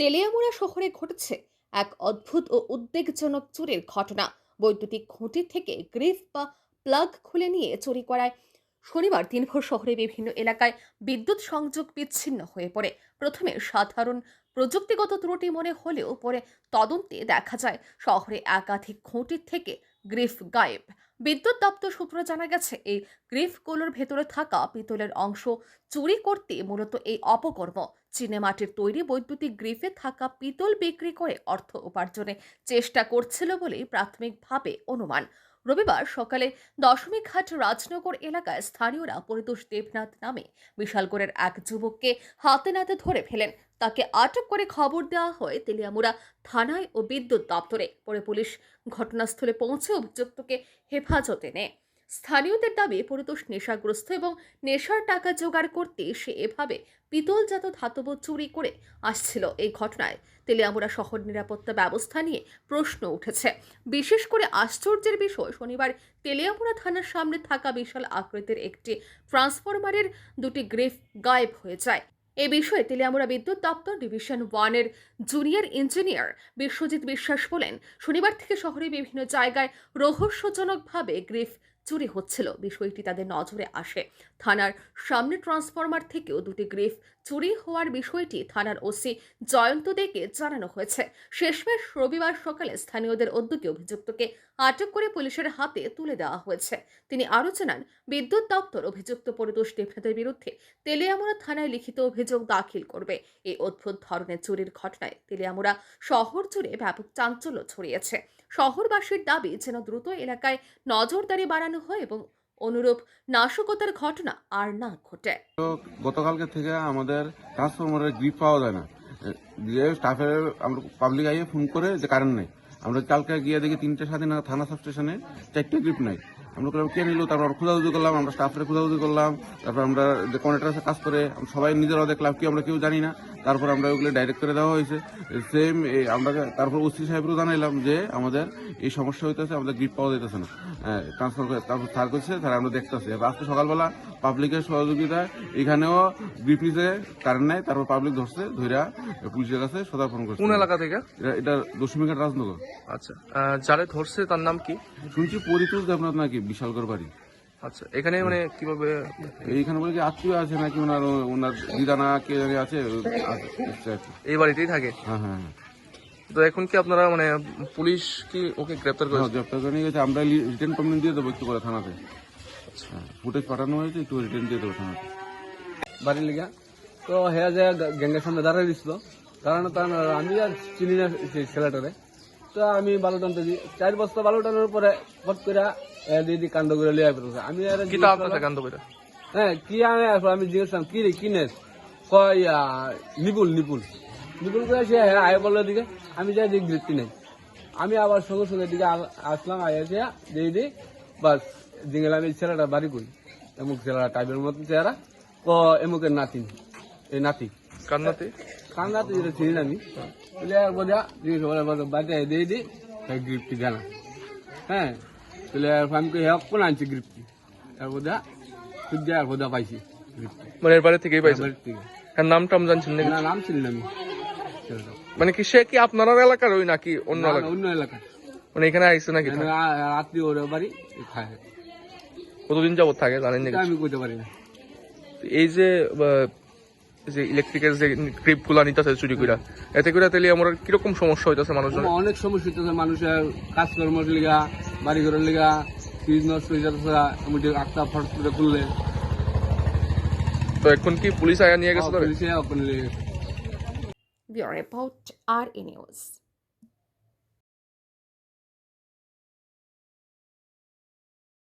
তেলিয়ামুড়া শহরে ঘটেছে এক অদ্ভুত ও উদ্বেগজনক চুরির ঘটনা। বৈদ্যুতিক খুঁটি থেকে গ্রিফ বা প্লাগ খুলে নিয়ে চুরি করায়। শনিবার দিনভর শহরে বিভিন্ন এলাকায় বিদ্যুৎ সংযোগ বিচ্ছিন্ন হয়ে পড়ে। প্রথমে সাধারণ প্রযুক্তিগত ত্রুটি মনে হলেও পরে তদন্তে দেখা যায়, শহরে একাধিক খুঁটির থেকে গ্রিফ গায়েব। বিদ্যুৎ দপ্তর সূত্রে জানা গেছে, এই গ্রিফগুলোর ভেতরে থাকা পিতলের অংশ চুরি করতে মূলত এই অপকর্ম। চীনেমাটির তৈরি বৈদ্যুতিক গ্রিফে থাকা পিতল বিক্রি করে অর্থ উপার্জনে চেষ্টা করছিল বলেই প্রাথমিকভাবে অনুমান। রবিবার সকালে দশমীঘাট রাজনগর এলাকায় স্থানীয়রা পরিতোষ দেবনাথ নামে বিশালগড়ের এক যুবককে হাতে নাতে ধরে ফেলেন। তাকে আটক করে খবর দেওয়া হয় তেলিয়ামুড়া থানায় ও বিদ্যুৎ দপ্তরে। পরে পুলিশ ঘটনাস্থলে পৌঁছে অভিযুক্তকে হেফাজতে নেয়। স্থানীয়দের দাবি, পরিতোষ নেশাগ্রস্ত এবং নেশার টাকা জোগাড় করতে সে এভাবে পিতলজাত ধাতব চুরি করে আসছিল এই ঘটনায়। তেলিয়ামুড়া শহর নিরাপত্তা ব্যবস্থা নিয়ে প্রশ্ন উঠেছে। বিশেষ করে আশ্চর্যের বিষয়, শনিবার তেলিয়ামুড়া থানার সামনে থাকা বিশাল আকৃতির একটি ট্রান্সফরমারের দুটি গ্রেফ গায়েব হয়ে যায়। এ বিষয়ে তেলিয়ামুড়া বিদ্যুৎ দপ্তর ডিভিশন ওয়ানের জুনিয়র ইঞ্জিনিয়ার বিশ্বজিৎ বিশ্বাস বলেন, শনিবার থেকে শহরে বিভিন্ন জায়গায় রহস্যজনকভাবে গ্রিফ চুরি হচ্ছিল। বিষয়টি তাদের নজরে আসে। থানার সামনে ট্রান্সফরমার থেকেও দুটি গ্রিফ চুরি হওয়ার বিষয়টি থানার ওসি জয়ন্ত দেকে জানানো হয়েছে। শেষমেশ রবিবার সকালে স্থানীয়দের উদ্যোগে অভিযুক্তকে আটক করে পুলিশের হাতে তুলে দেওয়া হয়েছে। তিনি আরও জানান, বিদ্যুৎ দপ্তর অভিযুক্ত পরিতোষ দেবনাথের বিরুদ্ধে তেলিয়ামুড়া থানায় লিখিত অভিযোগ দাখিল করবে। এই অদ্ভুত ধরনের চুরির ঘটনায় তেলিয়ামুড়া শহর জুড়ে ব্যাপক চাঞ্চল্য ছড়িয়েছে। শহরবাসীর দাবি, যেন দ্রুত এলাকায় নজরদারি বাড়ানো হয় এবং অনুরূপ নাশকতার ঘটনা আর না ঘটে। গতকালকে থেকে আমাদের ট্রান্সফরমারের গ্রিপ পাওয়া যায় না। যে স্টাফের আমরা পাবলিক আইয়ে ফোন করে যে কারেন্ট নেই। আমরা কালকে গিয়ে দেখি তিনটে সাথে না থানা সাব স্টেশনে চারটে গ্রিপ নাই। আমরা করলাম কে নিল তারপর আমরা খোঁজাখুঁজি করলাম আমরা স্টাফের খোঁজাখুঁজি করলাম তারপর আমরা যে কন্ট্রাক্টার কাজ করে সবাই নিজেরাও দেখলাম কি আমরা কেউ জানি না। তারপর আমরা ওগুলো ডাইরেক্ট করে দেওয়া হয়েছে। সেম আমরা তারপর ওসি সাহেবরও জানাইলাম যে আমাদের এই সমস্যা হইতেছে আমাদের গ্রিপ পাওয়া যাইতেছে না। ট্রান্সফার করে তারপর স্যার করছে স্যার আমরা দেখতেছি। আজকে সকালবেলা পাবলিকের সহযোগিতায় এখানেও গ্রিপ নিচে কারেন্ট নাই তারপর পাবলিক ধরছে ধইরা পুলিশের কাছে সদার্পণ করছে। কোন এলাকা থেকে? এটা- এটা দশমিঘাট রাজনগর। আচ্ছা যারে ধরছে তার নাম কি? শুনছি পরিতোষ দেবনাথ নাকি বিশালগড় বাড়ি। আচ্ছা এখানে মানে কীভাবে এইখানে বলে কি আত্মীয় আছে নাকি ওনার ওনার দিদানা কে জানি আছে এই বাড়িতেই থাকে? হ্যাঁ হ্যাঁ হ্যাঁ। তো এখন কি আপনারা মানে পুলিশ কি ওকে গ্রেপ্তার হ্যাঁ, করেছে? গ্রেপ্তার করে নিয়ে গেছে। আমরা রিটার্ন কমপ্লেন দিয়ে দেবো একটু করে থানাতে। হ্যাঁ ফুটেজ পাঠানো হয়েছে একটু রিটার্ন দিয়ে দেবো থানাতে। বাড়ির লিগা। তো হ্যাঁ যে গ্যাংয়ের সামনে দাঁড়াই দিছিল দাঁড়ানো তার আমি আর চিনি না ছেলেটারে। তো আমি বালু টানতে দিই চার বস্তা বালু টানার পরে ফট করে দিদি কান্দ করে লিয়ে আমি আর কি আপনার কান্দ করে? হ্যাঁ কি আমি কি রে কয় নিপুল নিপুল। নিপুল করে সে হ্যাঁ আয় বলল দিকে। আমি যাই নেই। আমি আবার সঙ্গে সঙ্গে দিকে আসলাম আয়া দিই বাস জিঙ্গেল আমি ছেলেটা বাড়ি করি। এমুক ছেলেটা টাইপের মতন চেহারা। ক এমুকের নাতি। এই নাতি। কান্নাতে কান্না তো যেটা চিনি আমি। বলে বোঝা জিজ্ঞেস বাড়িতে দিয়ে দিই গ্রিপটি জানা। হ্যাঁ আমি কোন আনছি গ্রিপটি পাইছি মানে এর বাড়ি থেকেই পাইছে? বাড়ির থেকে। হ্যাঁ নাম টাম জানছেন না নাম আমি। মানে কি সে কি আপনার এলাকার ওই নাকি অন্য এলাকা অন্য এলাকা মানে এখানে আইসে নাকি আত্মীয় ওর বাড়ি খায়। কতদিন যাবত থাকে জানেন নাকি? আমি কইতে পারি না। এই যে যে ইলেকট্রিকের যে ক্রিপগুলা নিতেছে চুরি কইরা এতে করে তাহলে আমার কীরকম সমস্যা হইতেছে মানুষের অনেক সমস্যা হইতেছে মানুষের কাজকর্মের লিগা বাড়ি ঘরের লিগা ফ্রিজ নষ্ট হয়ে যাচ্ছে আটটা ফট করে খুললে। তো এখন কি পুলিশ আয়া নিয়ে গেছে? পুলিশে রিপোর্ট আর নিউজ